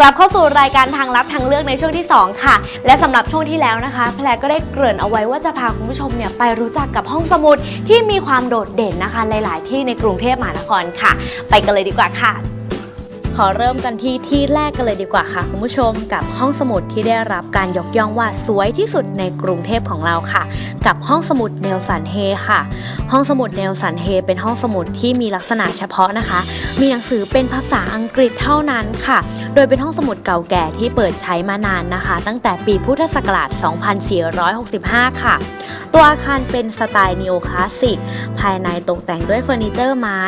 กลับเข้าสู่รายการทางลับทางเลือกในช่วงที่ 2 ค่ะ และสำหรับช่วงที่แล้วนะคะแพรก็ได้เกริ่นเอาไว้ว่าจะพาคุณผู้ชมเนี่ยไปรู้จักกับห้องสมุดที่มีความโดดเด่นนะคะหลาย ๆ ที่ในกรุงเทพมหานครค่ะ ไปกันเลยดีกว่าค่ะ ขอเริ่มกันที่ที่แรกกันเลยดีกว่าค่ะคุณผู้ชมกับห้องสมุดที่ได้รับการยกย่องว่าสวยที่สุดในกรุงเทพของเราค่ะ กับห้องสมุดเนลสันเฮค่ะ ห้องสมุดเนลสันเฮเป็นห้องสมุดที่มีลักษณะเฉพาะนะคะ มีหนังสือเป็นภาษาอังกฤษเท่านั้นค่ะ โดยเป็นห้องสมุดเก่าแก่ที่เปิดใช้มานานนะคะ ตั้งแต่ปีพุทธศักราช 2465 ค่ะ ตัวอาคารเป็นสไตล์นีโอคลาสสิกภายในตกแต่งด้วยเฟอร์นิเจอร์ไม้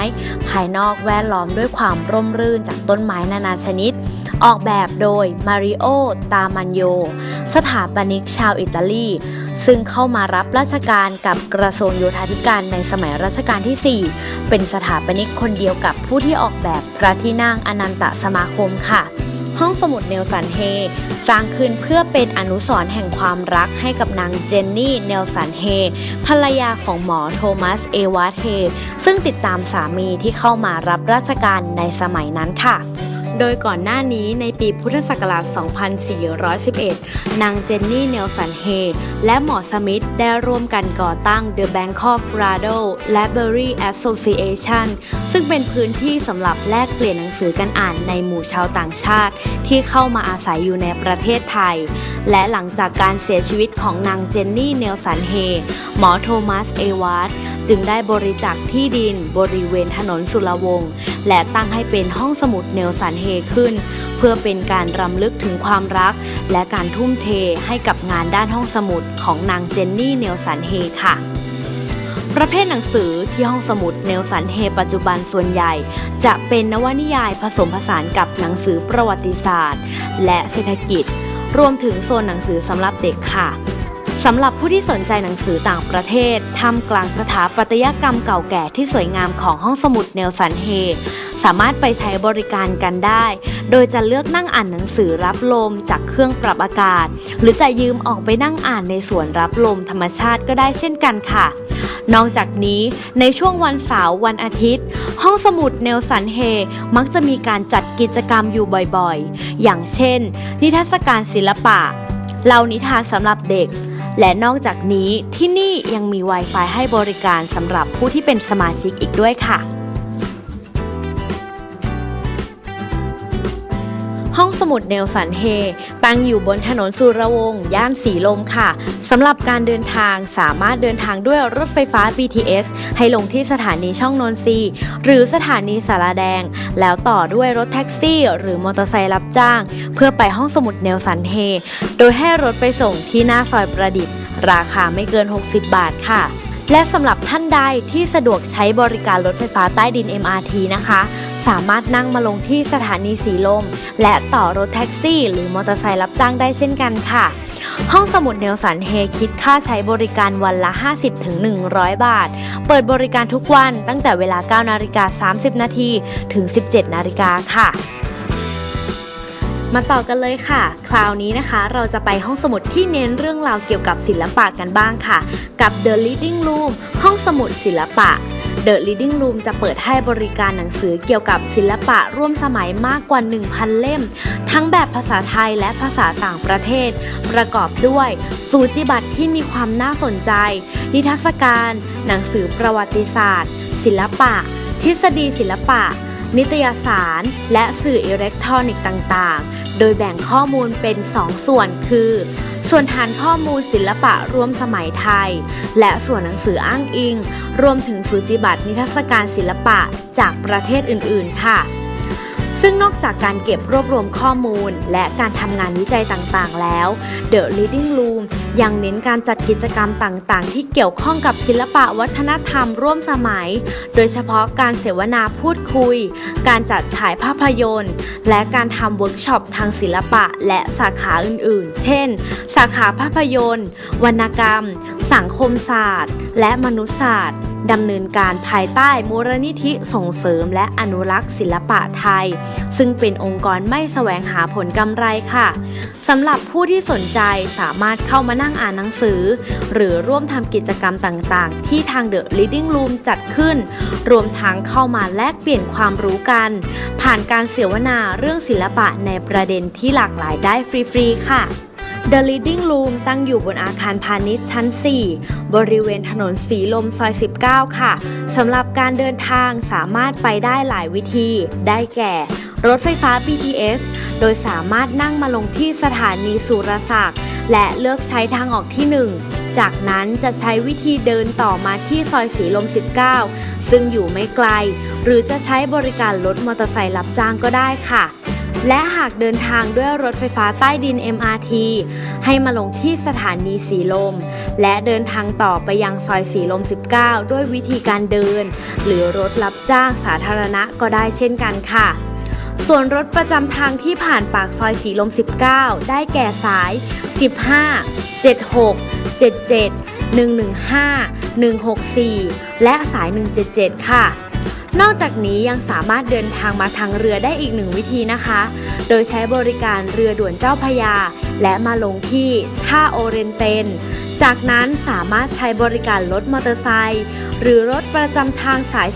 ภายนอกแวดล้อมด้วยความร่มรื่นจากต้นไม้นานาชนิด ออกแบบโดยมาริโอ ตามันโย สถาปนิกชาวอิตาลี ซึ่งเข้ามารับราชการกับกระทรวงโยธาธิการในสมัยรัชกาลที่ 4 เป็นสถาปนิกคนเดียวกับผู้ที่ออกแบบพระที่นั่งอนันตสมาคมค่ะ ห้องสมุดเนลสันเฮ สร้างขึ้นเพื่อเป็นอนุสรณ์แห่งความรักให้กับนางเจนนี่เนลสันเฮ ภรรยาของหมอโทมัส เอวาร์เฮ ซึ่งติดตามสามีที่เข้ามารับราชการในสมัยนั้นค่ะ โดยก่อนหน้านี้ในปีพุทธศักราช 2411 นางเจนนี่เนลสันเฮ และหมอสมิธได้ร่วมกันก่อตั้ง The Bangkok Bridal Library Association ซึ่งเป็นพื้นที่สำหรับแลกเปลี่ยนหนังสือกันอ่านในหมู่ชาวต่างชาติ ที่เข้ามาอาศัยอยู่ในประเทศไทย และหลังจากการเสียชีวิตของนางเจนนี่เนลสันเฮ หมอโทมัส เอวาร์ จึงได้บริจาคที่ดินบริเวณถนนสุรวงศ์และตั้งให้เป็นห้องสมุดเนลสันเฮขึ้น เพื่อเป็นการรำลึกถึงความรัก และการทุ่มเทให้กับงานด้านห้องสมุดของนางเจนนี่เนลสันเฮค่ะประเภทหนังสือที่ห้องสมุดเนลสันเฮปัจจุบันส่วนใหญ่ จะเป็นนวนิยายผสมผสานกับหนังสือประวัติศาสตร์ และเศรษฐกิจ รวมถึงโซนหนังสือสำหรับเด็กค่ะ สำหรับผู้ที่สนใจหนังสือต่างประเทศท่ามกลางสถาปัตยกรรมเก่าแก่ที่สวยงามของห้องสมุดเนลสันเฮ สามารถไปใช้บริการกันได้ โดยจะเลือกนั่งอ่านหนังสือรับลมจากเครื่องปรับอากาศ หรือจะยืมออกไปนั่งอ่านในสวนรับลมธรรมชาติก็ได้เช่นกันค่ะ นอกจากนี้ในช่วงวันเสาร์วันอาทิตย์ ห้องสมุดเนลสันเฮ มักจะมีการจัดกิจกรรมอยู่บ่อยๆ อย่างเช่น นิทรรศการศิลปะเล่านิทานสำหรับเด็ก และนอกจากนี้ที่นี่ยังมี Wi-Fi ให้บริการสำหรับผู้ที่เป็นสมาชิกอีกด้วยค่ะ ห้องสมุดเนลสันเฮ ตั้งอยู่บนถนนสุรวงศ์ย่านสีลมค่ะสำหรับการเดินทางสามารถเดินทางด้วยรถไฟฟ้า BTS ให้ลงที่สถานีช่องนนทรีหรือสถานีสารแดง แล้วต่อด้วยรถแท็กซี่หรือมอเตอร์ไซค์รับจ้าง เพื่อไปห้องสมุดเนลสันเฮ โดยให้รถไปส่งที่หน้าซอยประดิษฐ์ ราคาไม่เกิน 60 บาทค่ะ และสำหรับท่านใดที่สะดวกใช้บริการรถไฟฟ้าใต้ดิน MRT นะคะ สามารถนั่งมาลงที่สถานีสีลม และต่อรถแท็กซี่ หรือมอเตอร์ไซค์รับจ้างได้เช่นกันค่ะ ห้องสมุดเนลสันเฮคิดค่าใช้บริการวันละ 50-100 บาท เปิดบริการทุกวันตั้งแต่เวลา 9 นาฬิกา 30 นาทีถึง 17 นาฬิกาค่ะ มาต่อกันเลยค่ะ คราวนี้นะคะเราจะไปห้องสมุดที่เน้นเรื่องราวเกี่ยวกับศิลปะกันบ้างค่ะ กับ The Reading Room ห้องสมุดศิลปะ The Reading Room จะเปิดให้บริการหนังสือเกี่ยวกับศิลปะร่วมสมัยมากกว่า 1,000 เล่ม ทั้งแบบภาษาไทยและภาษาต่างประเทศ ประกอบด้วยสูจิบัตรที่มีความน่าสนใจ นิทรรศการ หนังสือประวัติศาสตร์ ศิลปะ ทฤษฎีศิลปะนิตยสาร และสื่ออิเล็กทรอนิกส์ต่าง ๆ โดยแบ่งข้อมูลเป็น 2 ส่วนคือ ส่วนฐานข้อมูลศิลปะรวมสมัยไทย และส่วนหนังสืออ้างอิง รวมถึงสูจิบัตรนิทรรศการศิลปะจากประเทศอื่น ๆ ค่ะ ซึ่งนอกจากการเก็บรวบรวมข้อมูล และการทำงานวิจัยต่าง ๆ แล้ว The Reading Room ยังเน้นการจัดกิจกรรมต่างๆ ที่เกี่ยวข้องกับศิลปะวัฒนธรรมร่วมสมัย โดยเฉพาะการเสวนาพูดคุย การจัดฉายภาพยนตร์ และการทำเวิร์กช็อปทางศิลปะและสาขาอื่นๆ เช่น สาขาภาพยนตร์ วรรณกรรม สังคมศาสตร์ และมนุษยศาสตร์ ดำเนินการภายใต้มูลนิธิส่งเสริมและอนุรักษ์ศิลปะไทย ซึ่งเป็นองค์กรไม่แสวงหาผลกำไรค่ะสำหรับผู้ที่สนใจสามารถเข้ามานั่งอ่านหนังสือ หรือร่วมทำกิจกรรมต่างๆ ที่ทาง The Reading Room จัดขึ้น รวมทั้งเข้ามาแลกเปลี่ยนความรู้กัน ผ่านการเสวนาเรื่องศิลปะในประเด็นที่หลากหลายได้ฟรี ๆ ค่ะ The Reading Room ตั้งอยู่บนอาคารพาณิชย์ชั้น 4 บริเวณถนนสีลมซอย 19 ค่ะ สำหรับการเดินทางสามารถไปได้หลายวิธี ได้แก่ รถไฟฟ้า BTS โดยสามารถนั่งมาลงที่สถานีสุรศักดิ์และเลือกใช้ทางออกที่ 1 จากนั้นจะใช้วิธีเดินต่อมาที่ซอยสีลม 19 ซึ่งอยู่ไม่ไกล หรือจะใช้บริการรถมอเตอร์ไซค์รับจ้างก็ได้ค่ะ และหากเดินทางด้วยรถไฟฟ้าใต้ดิน MRT ให้มาลงที่สถานีสีลม และเดินทางต่อไปยังซอยสีลม 19 ด้วยวิธีการเดิน หรือรถรับจ้างสาธารณะก็ได้เช่นกันค่ะ ส่วนรถประจำทางที่ผ่านปากซอยสีลม 19 ได้แก่สาย 15 76 77 115 164 และสาย 177 ค่ะ นอกจากนี้ยังสามารถเดินทางมาทางเรือได้อีกหนึ่งวิธีนะคะ โดยใช้บริการเรือด่วนเจ้าพยา และมาลงที่ท่าโอเรนเตน จากนั้นสามารถใช้บริการรถมอเตอร์ไซค์หรือรถประจำทางสาย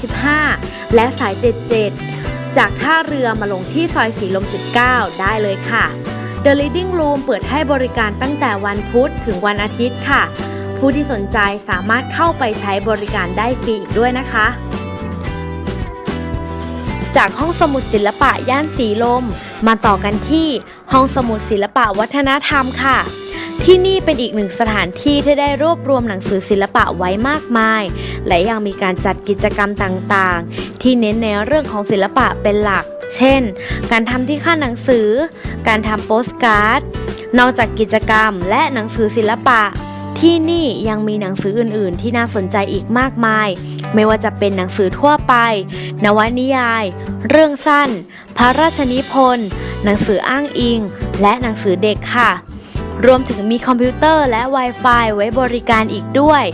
15 และสาย 77 จากท่าเรือมาลงที่ซอยสีลม 19 ได้เลยค่ะ The Reading Room เปิดให้บริการตั้งแต่วันพุธถึงวันอาทิตย์ค่ะ ผู้ที่สนใจสามารถเข้าไปใช้บริการได้ฟรีอีกด้วยนะคะ จากห้องสมุดศิลปะย่านสีลม มาต่อกันที่ห้องสมุดศิลปะวัฒนธรรมค่ะ ที่นี่เป็นอีกหนึ่งสถานที่ที่ได้รวบรวมหนังสือศิลปะไว้มากมาย และยังมีการจัดกิจกรรมต่างๆ ที่เน้นในเรื่องของศิลปะเป็นหลัก เช่น การทำที่ขั้นหนังสือ การทำโปสการ์ด นอกจากกิจกรรมและหนังสือศิลปะที่นี่ยังมีหนังสืออื่น ๆ ที่น่าสนใจอีกมากมาย ไม่ว่าจะเป็นหนังสือทั่วไป นวนิยาย เรื่องสั้น พระราชนิพนธ์ หนังสืออ้างอิง และหนังสือเด็กค่ะ รวมถึงมีคอมพิวเตอร์และ Wi-Fi ไว้บริการอีกด้วย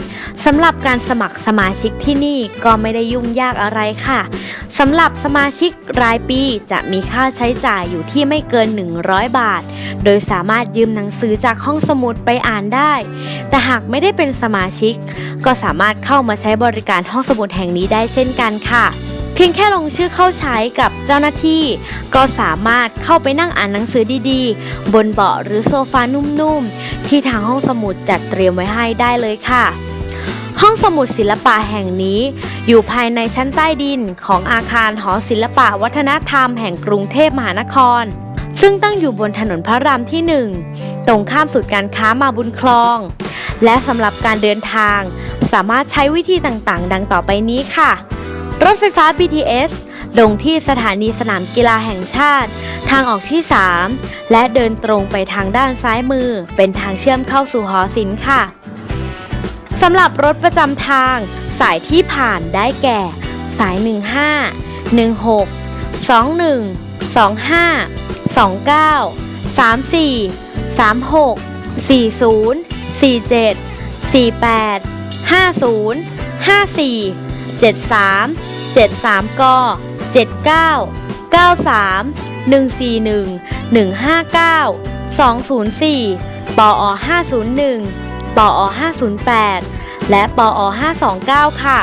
สำหรับการสมัครสมาชิกที่นี่ก็ไม่ได้ยุ่งยากอะไรค่ะสำหรับสมาชิกรายปีจะมีค่าใช้จ่ายอยู่ที่ไม่เกิน 100 บาท โดยสามารถยืมหนังสือจากห้องสมุดไปอ่านได้ แต่หากไม่ได้เป็นสมาชิก ก็สามารถเข้ามาใช้บริการห้องสมุดแห่งนี้ได้เช่นกันค่ะ เพียงแค่ลงชื่อเข้าใช้กับเจ้าหน้าที่ ก็สามารถเข้าไปนั่งอ่านหนังสือดีๆ บนเบาะหรือโซฟานุ่มๆ ที่ทางห้องสมุดจัดเตรียมไว้ให้ได้เลยค่ะ ห้องสมุดศิลปะแห่งนี้ อยู่ภายในชั้นใต้ดินของอาคารหอศิลปะวัฒนธรรมแห่งกรุงเทพมหานคร ซึ่งตั้งอยู่บนถนนพระรามที่ 1 ตรงข้ามศูนย์การค้ามาบุญคลอง และสำหรับการเดินทาง สามารถใช้วิธีต่างๆ ดังต่อไปนี้ค่ะ รถไฟฟ้า BTS ลงที่สถานีสนามกีฬาแห่งชาติ ทางออกที่ 3 และเดินตรงไปทางด้านซ้ายมือ เป็นทางเชื่อมเข้าสู่หอศิลป์ค่ะสำหรับรถประจำทาง สายที่ผ่านได้แก่ สาย 15 16 21 25 29 34 36 40 47 48 50 54 73 73ก79 93 141 159 204 ปอ501 ปอ508 และปอ529 ค่ะ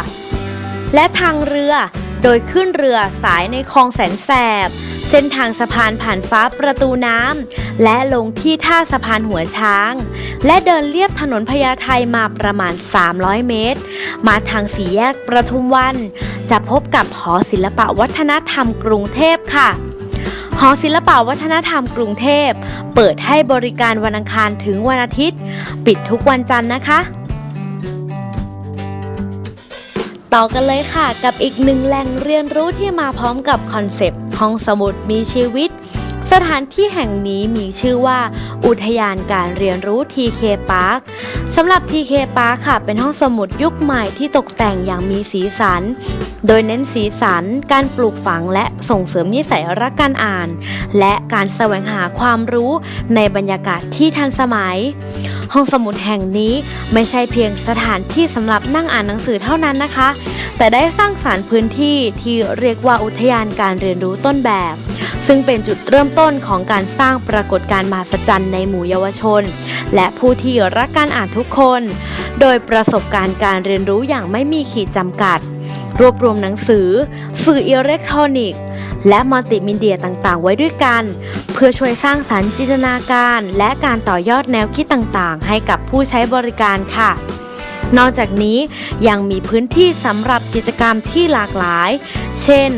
และทางเรือโดยขึ้นเรือสายในคลองแสนแสบ เส้นทางสะพานผ่านฟ้าประตูน้ำและลงที่ท่าสะพานหัวช้าง และเดินเลียบถนนพญาไทมาประมาณ 300 เมตร มาทางสี่แยกประทุมวัน จะพบกับหอศิลปวัฒนธรรมกรุงเทพค่ะหอศิลปวัฒนธรรมกรุงเทพ เปิดให้บริการวันอังคารถึงวันอาทิตย์ ปิดทุกวันจันทร์นะคะ ต่อกันเลยค่ะกับอีกหนึ่งแหล่งเรียนรู้ที่มาพร้อมกับคอนเซปต์ ห้องสมุดมีชีวิต สถานที่แห่งนี้มีชื่อว่า อุทยานการเรียนรู้ TK Park สำหรับ TK Park ค่ะ เป็นห้องสมุดยุคใหม่ที่ตกแต่งอย่างมีสีสัน โดยเน้นสีสัน การปลูกฝังและส่งเสริมนิสัยรักการอ่าน และการแสวงหาความรู้ในบรรยากาศที่ทันสมัย ห้องสมุดแห่งนี้ไม่ใช่เพียงสถานที่สำหรับนั่งอ่านหนังสือเท่านั้นนะคะ แต่ได้สร้างสารรค์พื้นที่ที่เรียกว่าอุทยานการเรียนรู้ต้นแบบ ซึ่งเป็นจุดเริ่มต้นของการสร้างปรากฏการณ์มหัศจรรย์ในหมู่เยาวชน และผู้ที่รักการอ่านทุกคน โดยประสบการณ์การเรียนรู้อย่างไม่มีขีดจำกัด รวบรวมหนังสือ สื่ออิเล็กทรอนิกส์ และมัลติมีเดียต่างๆ ไว้ด้วยกัน เพื่อช่วยสร้างสรรค์จินตนาการ และการต่อยอดแนวคิดต่างๆ ให้กับผู้ใช้บริการค่ะ นอกจากนี้ยังมีพื้นที่สำหรับกิจกรรมที่หลากหลาย เช่น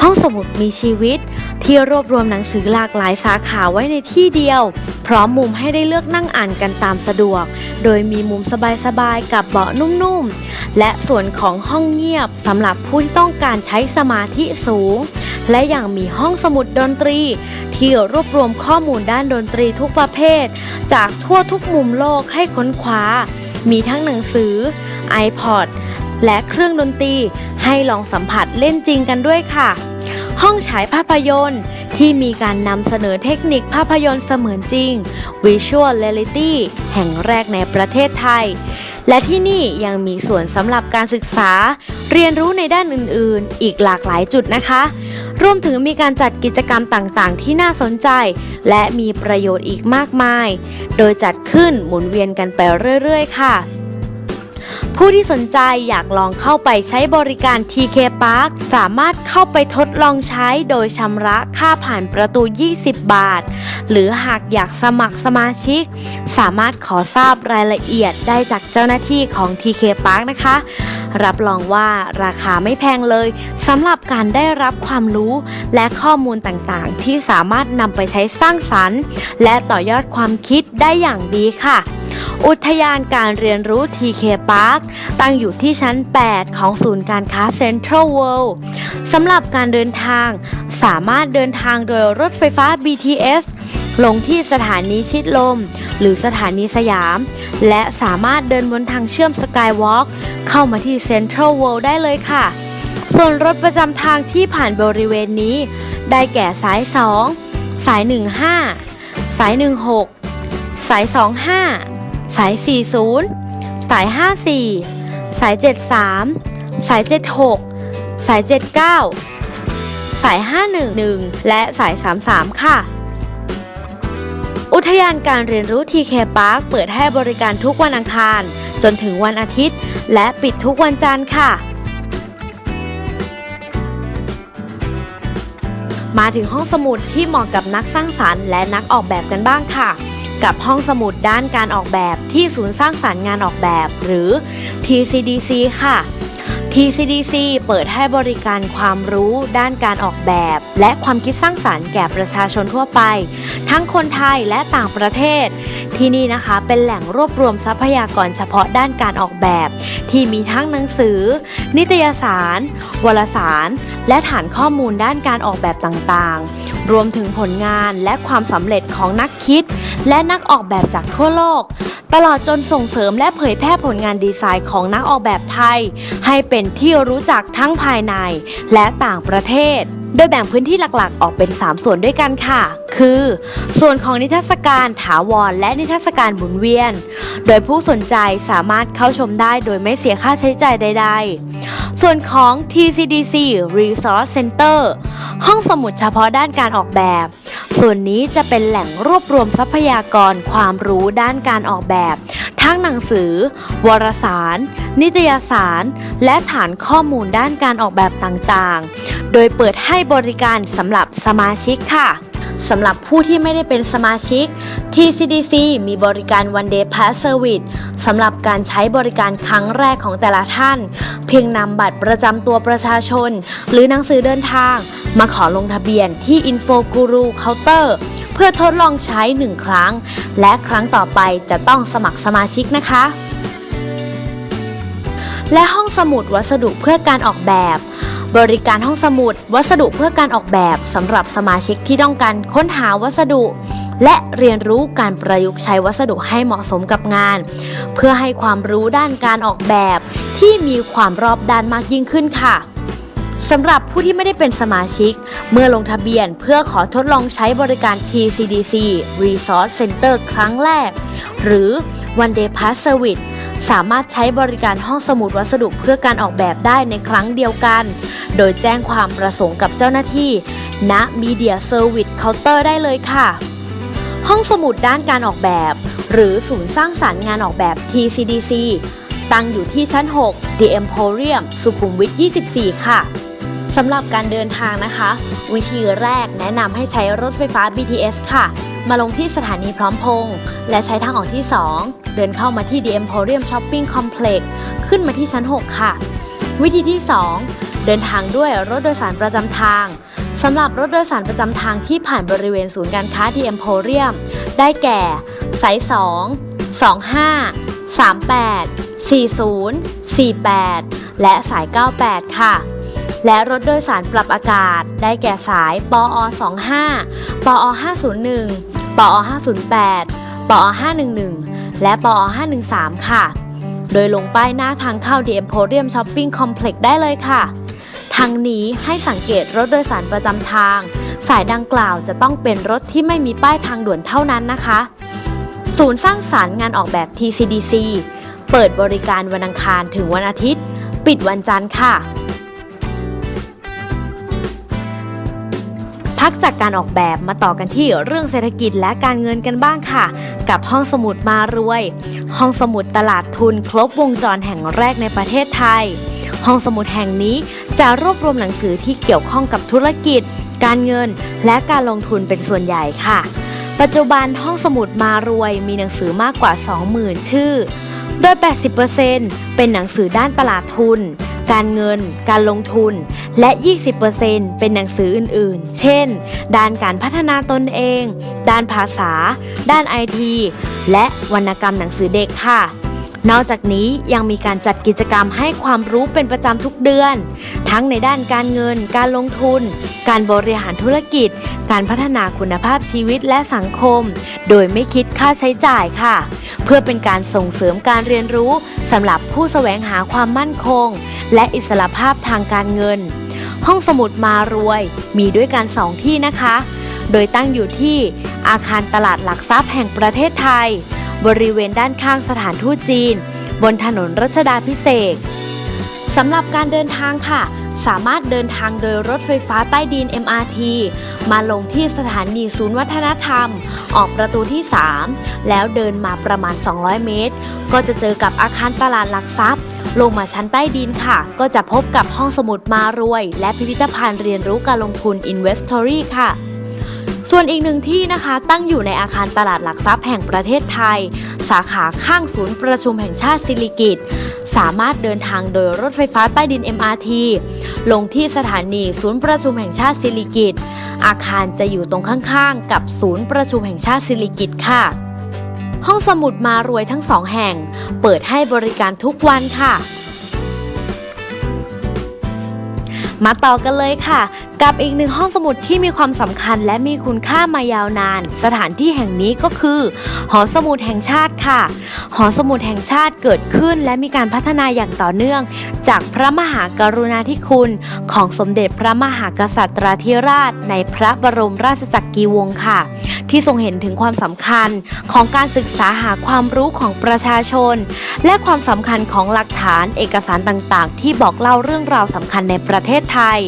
ห้องสมุดมีชีวิต ที่รวบรวมหนังสือหลากหลายสาขาไว้ในที่เดียว พร้อมมุมให้ได้เลือกนั่งอ่านกันตามสะดวก โดยมีมุมสบายๆกับเบาะนุ่มๆ และส่วนของห้องเงียบสำหรับผู้ที่ต้องการใช้สมาธิสูง และยังมีห้องสมุดดนตรี ที่รวบรวมข้อมูลด้านดนตรีทุกประเภท จากทั่วทุกมุมโลกให้ค้นคว้า มีทั้งหนังสือ iPod และเครื่องดนตรีให้ลองสัมผัสเล่นจริงกันด้วยค่ะ ห้องฉายภาพยนตร์ที่มีการนำเสนอเทคนิคภาพยนตร์เสมือนจริง Visual Reality แห่งแรกในประเทศไทย และที่นี่ยังมีส่วนสำหรับการศึกษา เรียนรู้ในด้านอื่นๆ อีกหลากหลายจุดนะคะ รวมถึงมีการจัดกิจกรรมต่างๆ ที่น่าสนใจ และมีประโยชน์อีกมากมาย โดยจัดขึ้นหมุนเวียนกันไปเรื่อย ๆ ค่ะผู้ที่สนใจอยากลองเข้าไปใช้บริการ TK Park สามารถเข้าไปทดลองใช้โดยชำระค่าผ่านประตู 20 บาท หรือหากอยากสมัครสมาชิก สามารถขอทราบรายละเอียดได้จากเจ้าหน้าที่ของ TK Park นะคะ รับรองว่าราคาไม่แพงเลยสำหรับการได้รับความรู้และข้อมูลต่างๆ ที่สามารถนำไปใช้สร้างสรรค์ และต่อยอดความคิดได้อย่างดีค่ะอุทยานการเรียนรู้ TK Park ตั้งอยู่ที่ชั้น 8 ของศูนย์การค้า Central World สำหรับการเดินทาง สามารถเดินทางโดยรถไฟฟ้า BTS ลงที่สถานีชิดลม หรือสถานีสยาม และสามารถเดินบนทางเชื่อม Skywalk เข้ามาที่ Central World ได้เลยค่ะ ส่วนรถประจำทางที่ผ่านบริเวณนี้ ได้แก่สาย 2 สาย 15 สาย 16 สาย 25 สาย 40 สาย 54 สาย 73 สาย 76 สาย 79 สาย 511 และสาย 33 ค่ะอุทยานการเรียนรู้ TK Park เปิดให้บริการทุกวันอังคาร จนถึงวันอาทิตย์ และปิดทุกวันจันทร์ค่ะ มาถึงห้องสมุดที่เหมาะกับนักสร้างสารรค์และนักออกแบบกันบ้างค่ะ กับห้องสมุดด้านการออกแบบที่ศูนย์สร้างสารรค์งานออกแบบ หรือ TCDC ค่ะ TCDC เปิดให้บริการความรู้ด้านการออกแบบ และความคิดสร้างสารรค์แก่ประชาชนทั่วไป ทั้งคนไทยและต่างประเทศ ที่นี่นะคะเป็นแหล่งรวบรวมทรัพยากรเฉพาะด้านการออกแบบ ที่มีทั้งหนังสือ นิตยสาร วารสาร และฐานข้อมูลด้านการออกแบบต่างๆ รวมถึงผลงานและความสำเร็จของนักคิด และนักออกแบบจากทั่วโลก ตลอดจนส่งเสริมและเผยแพร่ผลงานดีไซน์ของนักออกแบบไทย ให้เป็นที่รู้จักทั้งภายในและต่างประเทศ โดยแบ่งพื้นที่หลักๆ ออกเป็น 3 ส่วนด้วยกันค่ะ คือ ส่วนของนิทรรศการถาวรและนิทรรศการหมุนเวียน โดยผู้สนใจสามารถเข้าชมได้โดยไม่เสียค่าใช้จ่ายใด ๆ ส่วนของ TCDC Resource Center ห้องสมุดเฉพาะด้านการออกแบบ ส่วนนี้จะเป็นแหล่งรวบรวมทรัพยากรความรู้ด้านการออกแบบ ทั้งหนังสือ วารสาร นิตยสาร และฐานข้อมูลด้านการออกแบบต่างๆ โดยเปิดให้บริการสำหรับสมาชิกค่ะ สำหรับผู้ที่ไม่ได้เป็นสมาชิก TCDC มีบริการ One Day Pass Service สำหรับการใช้บริการครั้งแรกของแต่ละท่าน เพียงนำบัตรประจำตัวประชาชน หรือหนังสือเดินทาง มาขอลงทะเบียนที่ Info Guru Counter เพื่อทดลองใช้ 1 ครั้ง และครั้งต่อไปจะต้องสมัครสมาชิกนะคะ และห้องสมุดวัสดุเพื่อการออกแบบ บริการห้องสมุด วัสดุเพื่อการออกแบบสำหรับสมาชิกที่ต้องการค้นหาวัสดุ และเรียนรู้การประยุกต์ใช้วัสดุให้เหมาะสมกับงาน เพื่อให้ความรู้ด้านการออกแบบที่มีความรอบด้านมากยิ่งขึ้นค่ะสำหรับผู้ที่ไม่ได้เป็นสมาชิก เมื่อลงทะเบียนเพื่อขอทดลองใช้บริการ TCDC Resource Center ครั้งแรก หรือ One Day Pass Service สามารถใช้บริการห้องสมุดวัสดุเพื่อการออกแบบได้ในครั้งเดียวกัน โดยแจ้งความประสงค์กับเจ้าหน้าที่ ณ Media Service Counter ได้เลยค่ะ ห้องสมุดด้านการออกแบบ หรือศูนย์สร้างสารรค์งานออกแบบ TCDC ตั้งอยู่ที่ชั้น 6 The Emporium สุขุมวิท 24 ค่ะสำหรับการเดินทางนะคะ วิธีแรกแนะนำให้ใช้รถไฟฟ้า BTS ค่ะ มาลงที่สถานีพร้อมพงษ์และใช้ทางออกที่ 2 เดินเข้ามาที่ The Emporium Shopping Complex ขึ้นมาที่ชั้น 6 ค่ะ วิธีที่ 2 เดินทางด้วยรถโดยสารประจำทางสำหรับรถโดยสารประจำทางที่ผ่านบริเวณศูนย์การค้า The Emporium ได้แก่ สาย 2 25 38 40 48 และสาย 98 ค่ะ และรถโดยสารปรับอากาศ ได้แก่สาย ปอ 25 ปอ 501 ปอ 508 ปอ 511 และปอ513 ค่ะ โดยลงป้ายหน้าทางเข้า The Emporium Shopping Complex ได้เลยค่ะทางนี้ให้สังเกตรถโดยสารประจำทาง สายดังกล่าวจะต้องเป็นรถที่ไม่มีป้ายทางด่วนเท่านั้นนะคะ ศูนย์สร้างสารรค์งานออกแบบ TCDC เปิดบริการวันอังคารถึงวันอาทิตย์ ปิดวันจันทร์ค่ะ พักจากการออกแบบมาต่อกันที่เรื่องเศรษฐกิจและการเงินกันบ้างค่ะ กับห้องสมุดมารวย ห้องสมุดตลาดทุนครบวงจรแห่งแรกในประเทศไทย ห้องสมุดแห่งนี้จะรวบรวมหนังสือที่เกี่ยวข้องกับธุรกิจ การเงิน และการลงทุนเป็นส่วนใหญ่ค่ะ ปัจจุบันห้องสมุดมารวยมีหนังสือมากกว่า 20,000 ชื่อ โดย 80%เป็นหนังสือด้านตลาดทุน การเงิน การลงทุน และ 20%เป็นหนังสืออื่นๆ เช่น ด้านการพัฒนาตนเอง ด้านภาษา ด้านไอที และวรรณกรรมหนังสือเด็กค่ะ นอกจากนี้ยังมีการจัดกิจกรรมให้ความรู้เป็นประจำทุกเดือน ทั้งในด้านการเงิน การลงทุน การบริหารธุรกิจ การพัฒนาคุณภาพชีวิตและสังคม โดยไม่คิดค่าใช้จ่ายค่ะ เพื่อเป็นการส่งเสริมการเรียนรู้สำหรับผู้แสวงหาความมั่นคง และอิสระภาพทางการเงิน ห้องสมุดมารวย มีด้วยกันสองที่นะคะ โดยตั้งอยู่ที่อาคารตลาดหลักทรัพย์แห่งประเทศไทย บริเวณด้านข้างสถานทูตจีน บนถนนรัชดาพิเศษกสำหรับการเดินทางค่ะ สามารถเดินทางโดยรถไฟฟ้าใต้ดิน MRT มาลงที่สถานีศูนย์วัฒนธรรม ออกประตูที่ 3 แล้วเดินมาประมาณ 200 เมตร ก็จะเจอกับอาคารตลาดหลักทรัพย์ ลงมาชั้นใต้ดินค่ะ ก็จะพบกับห้องสมุดมารวย และพิพิธภัณฑ์เรียนรู้การลงทุน Investory ค่ะ ส่วนอีกหนึ่งที่นะคะตั้งอยู่ในอาคารตลาดหลักทรัพย์แห่งประเทศไทย สาขาข้างศูนย์ประชุมแห่งชาติสิริกิตสามารถเดินทางโดยรถไฟฟ้าใต้ดิน MRT ลงที่สถานีศูนย์ประชุมแห่งชาติสิริกิตอาคารจะอยู่ตรงข้างๆ กับศูนย์ประชุมแห่งชาติสิริกิตค่ะ ห้องสมุดมารวยทั้งสองแห่ง เปิดให้บริการทุกวันค่ะ มาต่อกันเลยค่ะ กับอีกหนึ่งห้องสมุดที่มีความสำคัญและมีคุณค่ามายาวนาน สถานที่แห่งนี้ก็คือ หอสมุดแห่งชาติค่ะ หอสมุดแห่งชาติเกิดขึ้นและมีการพัฒนาอย่างต่อเนื่อง จากพระมหากรุณาธิคุณ ของสมเด็จพระมหากษัตริย์ธิราช ในพระบรมราชจักรีวงศ์ค่ะ ที่ทรงเห็นถึงความสำคัญของการศึกษาหาความรู้ของประชาชน และความสำคัญของหลักฐานเอกสารต่างๆ ที่บอกเล่าเรื่องราวสำคัญในประเทศไทย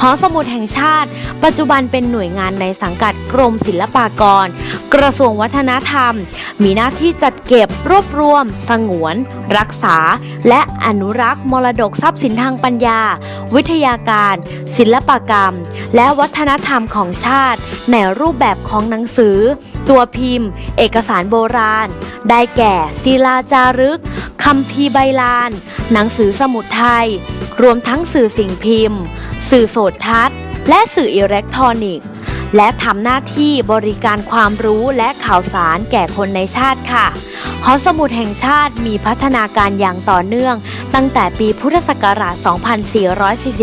หอสมุดแห่งชาติ ปัจจุบันเป็นหน่วยงานในสังกัดกรมศิลปากร กระทรวงวัฒนธรรม มีหน้าที่จัดเก็บรวบรวม สงวน รักษา และอนุรักษ์ มรดกทรัพย์สินทางปัญญา วิทยาการ ศิลปกรรม และวัฒนธรรมของชาติ ในรูปแบบของหนังสือ ตัวพิมพ์ เอกสารโบราณ ได้แก่ศิลาจารึกคัมภีใบลาน หนังสือสมุดไทย รวมทั้งสื่อสิ่งพิมพ์ สื่อโสดทัศน์ และสื่ออิเล็กทรอนิกส์ และทำหน้าที่บริการความรู้และข่าวสารแก่คนในชาติค่ะ หอสมุดแห่งชาติมีพัฒนาการอย่างต่อเนื่อง ตั้งแต่ปีพุทธศักราช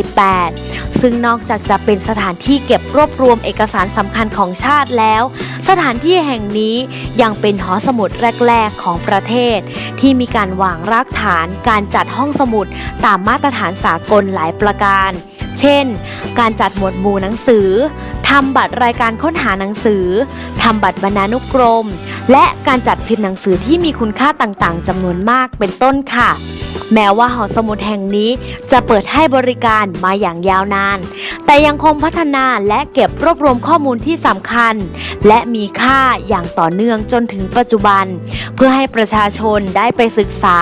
2448 ซึ่งนอกจากจะเป็นสถานที่เก็บรวบรวมเอกสารสำคัญของชาติแล้ว สถานที่แห่งนี้ยังเป็นหอสมุดแรก ๆ ของประเทศ ที่มีการวางรากฐานการจัดห้องสมุดตามมาตรฐานสากลหลายประการ เช่น การจัดหมวดหมู่หนังสือทำบัตรรายการค้นหาหนังสือทำบัตรบรรณานุกรม และการจัดพิมพ์หนังสือที่มีคุณค่าต่างๆจำนวนมากเป็นต้นค่ะ แม้ว่าหอสมุดแห่งนี้จะเปิดให้บริการมาอย่างยาวนาน แต่ยังคงพัฒนาและเก็บรวบรวมข้อมูลที่สำคัญ และมีค่าอย่างต่อเนื่องจนถึงปัจจุบัน เพื่อให้ประชาชนได้ไปศึกษา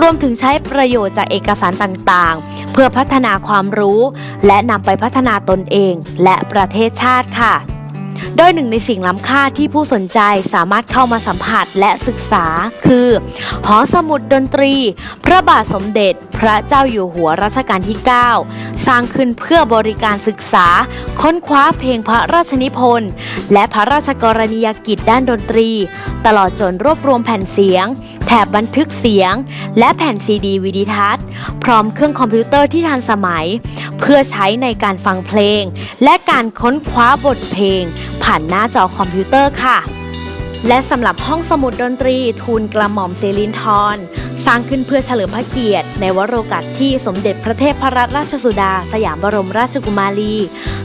รวมถึงใช้ประโยชน์จากเอกสารต่างๆ เพื่อพัฒนาความรู้ และนำไปพัฒนาตนเองและประเทศชาติค่ะ โดยหนึ่งในสิ่งล้ำค่าที่ผู้สนใจสามารถเข้ามาสัมผัสและศึกษา คือหอสมุดดนตรี พระบาทสมเด็จพระเจ้าอยู่หัวรัชกาลที่ 9 สร้างขึ้นเพื่อบริการศึกษา ค้นคว้าเพลงพระราชนิพนธ์และพระราชกรณียกิจด้านดนตรี ตลอดจนรวบรวมแผ่นเสียง ถบบันทึกเสียง และแผ่นซีดีวิดีทัศน์ พร้อมเครื่องคอมพิวเตอร์ที่ทันสมัย เพื่อใช้ในการฟังเพลง และการค้นคว้าบทเพลง ผ่านหน้าจอคอมพิวเตอร์ค่ะ และสำหรับห้องสมุดดนตรีทูลกระหม่อมเซลินทรสร้างขึ้นเพื่อเฉลิมพระเกียรติ ในวโรกาสที่สมเด็จพระเทพรัตนราชสุดา สยามบรมราชกุมารี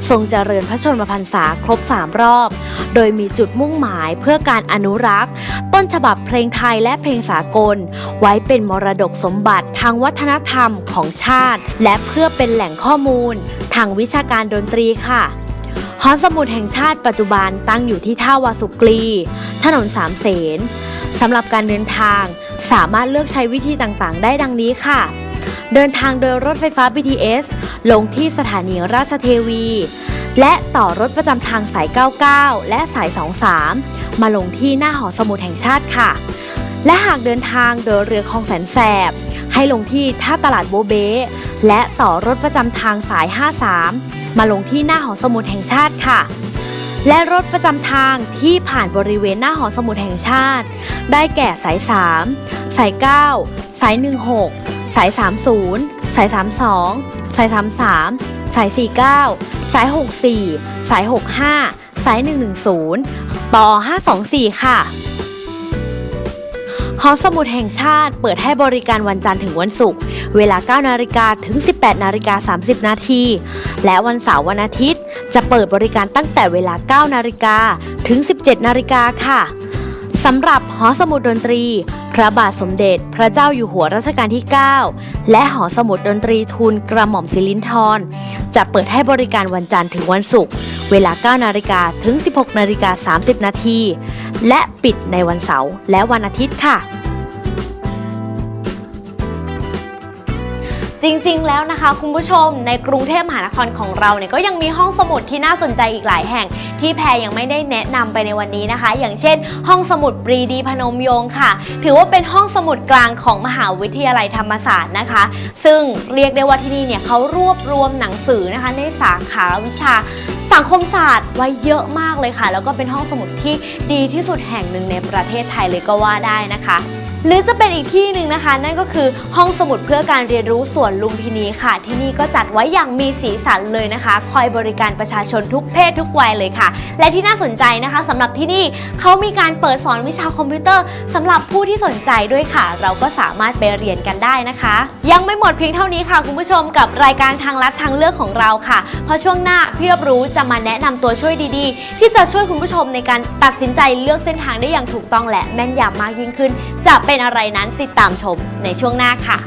ทรงเจริญพระชนมพรรษาครบ 3 รอบ โดยมีจุดมุ่งหมายเพื่อการอนุรักษ์ ต้นฉบับเพลงไทยและเพลงสากล ไว้เป็นมรดกสมบัติทางวัฒนธรรมของชาติ และเพื่อเป็นแหล่งข้อมูล ทางวิชาการดนตรีค่ะ หอสมุดแห่งชาติปัจจุบันตั้งอยู่ที่ท่าวาสุกรี ถนนสามเสนสำหรับการเดินทางสามารถเลือกใช้วิธีต่างๆ ได้ดังนี้ค่ะ เดินทางโดยรถไฟฟ้า BTS ลงที่สถานีราชเทวี และต่อรถประจำทางสาย 99 และสาย 23 มาลงที่หน้าหอสมุดแห่งชาติค่ะ และหากเดินทางโดยเรือคลองแสนแสบ ให้ลงที่ท่าตลาดโบเบและต่อรถประจำทางสาย 53 มาลงที่หน้าหอสมุดแห่งชาติค่ะ และรถประจำทางที่ผ่านบริเวณหน้าหอสมุดแห่งชาติ ได้แก่สาย 3 สาย 9 สาย 16 สาย 30 สาย 32 สาย 33 สาย 49 สาย 64 สาย 65 สาย 110ต่อ524 ค่ะ อสมุดแห่งชาติเปิดให้บริการวันจันทร์ถึงวันศุกร์เวลา 9 นาฬิกาถึง 18 นาฬิกา 30 นาทีและวันเสาร์วันอาทิตย์ จะเปิดบริการตั้งแต่เวลา 9 นาฬิกาถึง 17 นาฬิกาค่ะสำหรับหอสมุดดนตรี พระบาทสมเด็จ พระเจ้าอยู่หัวรัชกาลที่ 9 และหอสมุดดนตรีทูลกระหม่อมศิลินทรจะเปิดให้บริการวันจันทร์ถึงวันศุกร์เวลา 9 นาฬิกาถึง 16 นาฬิกา 30 นาที และปิดในวันเสาร์และวันอาทิตย์ค่ะ จริงๆ แล้วนะคะ คุณผู้ชมในกรุงเทพมหานครของเราเนี่ยก็ยังมีห้องสมุดที่น่าสนใจอีกหลายแห่ง ที่แพรยังไม่ได้แนะนำไปในวันนี้นะคะ อย่างเช่น ห้องสมุดปรีดีพนมยงค์ค่ะ ถือว่าเป็นห้องสมุดกลางของมหาวิทยาลัยธรรมศาสตร์นะคะ ซึ่งเรียกได้ว่าที่นี่เนี่ยเขารวบรวมหนังสือนะคะในสาขาวิชาสังคมศาสตร์ไว้เยอะมากเลยค่ะ แล้วก็เป็นห้องสมุดที่ดีที่สุดแห่งหนึ่งในประเทศไทยเลยก็ว่าได้นะคะ หรือจะเป็นอีกที่หนึ่งนะคะ นั่นก็คือห้องสมุดเพื่อการเรียนรู้สวนลุมพินีค่ะ ที่นี่ก็จัดไว้อย่างมีสีสันเลยนะคะ คอยบริการประชาชนทุกเพศทุกวัยเลยค่ะ และที่น่าสนใจนะคะสำหรับที่นี่เขามีการเปิดสอนวิชาคอมพิวเตอร์สำหรับผู้ที่สนใจด้วยค่ะ เราก็สามารถไปเรียนกันได้นะคะ ยังไม่หมดเพียงเท่านี้ค่ะ คุณผู้ชมกับรายการทางลัดทางเลือกของเราค่ะ เพราะช่วงหน้าพี่รับรู้จะมาแนะนำตัวช่วยดีๆ ที่จะช่วยคุณผู้ชมในการตัดสินใจเลือกเส้นทางได้อย่างถูกต้องและแม่นยำมากยิ่งขึ้นจะเป็นอะไรนั้นติดตามชมในช่วงหน้าค่ะ